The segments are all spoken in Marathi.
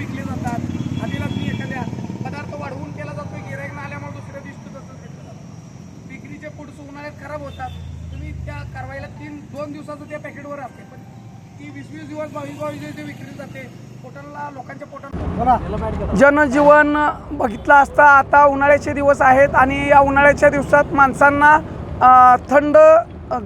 विकले जातात. आधी ती एखाद्या पदार्थ वाढवून केला जातो गिराईक आल्यामुळे दुसऱ्या दिवशी तसंच घेतलं जातं. विक्रीचे पुढचं उन्हाळ्यात खराब होतात. तुम्ही त्या कारवाईला तीन दोन दिवसाचं त्या पॅकेटवर असते. पण ती वीस वीस दिवस बावीस बावीस दिवस ते विक्री जाते लोकांच्या जनजीवन बघितलं असता आता उन्हाळ्याचे दिवस आहेत आणि या उन्हाळ्याच्या दिवसात माणसांना थंड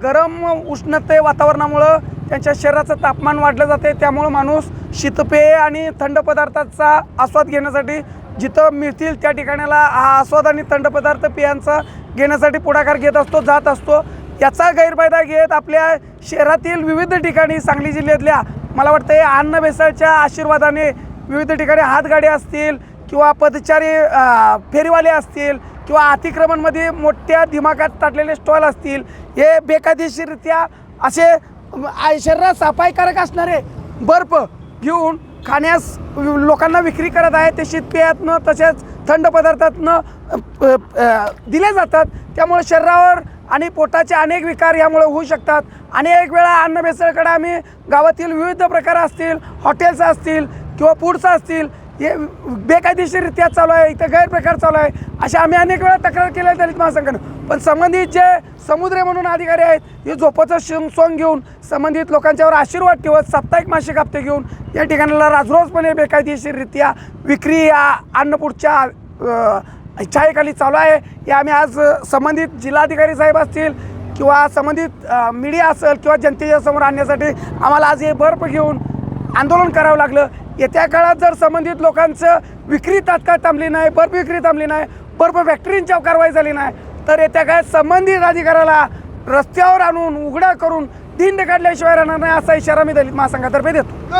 गरम उष्णते वातावरणामुळं त्यांच्या शरीराचं तापमान वाढलं जाते. त्यामुळं माणूस शीतपेय आणि थंड पदार्थाचा आस्वाद घेण्यासाठी जिथं मिळतील त्या ठिकाणाला हा आस्वाद आणि थंड पदार्थ पेयांचा घेण्यासाठी पुढाकार घेत असतो जात असतो. याचा गैरफायदा घेत आपल्या शहरातील विविध ठिकाणी सांगली जिल्ह्यातल्या मला वाटतं हे अन्न भेसळच्या आशीर्वादाने विविध ठिकाणी हातगाड्या असतील किंवा पदचारी फेरीवाले असतील किंवा अतिक्रमणमध्ये मोठ्या दिमागात टाकलेले स्टॉल असतील हे बेकायदेशीररित्या असे शरीरात सफाईकारक असणारे बर्फ घेऊन खाण्यास लोकांना विक्री करत आहे ते शीतपेयातनं तसेच थंड पदार्थातनं दिले जातात. त्यामुळे शरीरावर आणि पोटाचे अनेक विकार यामुळे होऊ शकतात. अनेक वेळा अन्न भेसळकडे आम्ही गावातील विविध प्रकार असतील हॉटेल्स असतील किंवा फूड्स असतील हे बेकायदेशीररित्या चालू आहे इथं गैरप्रकार चालू आहे. अशा आम्ही अनेक वेळा तक्रार केल्या दलित महासंघानं. पण संबंधित जे समुद्रे म्हणून अधिकारी आहेत हे झोपाचं शिंग सोंग घेऊन संबंधित लोकांच्यावर आशीर्वाद ठेवत साप्ताहिक मासिक हप्ते घेऊन या ठिकाणाला राजरोजपणे बेकायदेशीररित्या विक्री या अन्नपूरच्या छायेखाली चालू आहे. हे आम्ही आज संबंधित जिल्हाधिकारी साहेब असतील किंवा संबंधित मीडिया असेल किंवा जनतेच्या समोर आणण्यासाठी आम्हाला आज हे बर्फ घेऊन आंदोलन करावं लागलं. येत्या काळात जर संबंधित लोकांचं विक्री तात्काळ थांबली नाही बर्फ विक्री थांबली नाही बर्फ फॅक्टरींच्या कारवाई झाली नाही तर येत्या काळात संबंधित अधिकाऱ्याला रस्त्यावर आणून उघडा करून दिंड काढल्याशिवाय राहणार नाही असा इशारा मी दलित महासंघातर्फे देतो.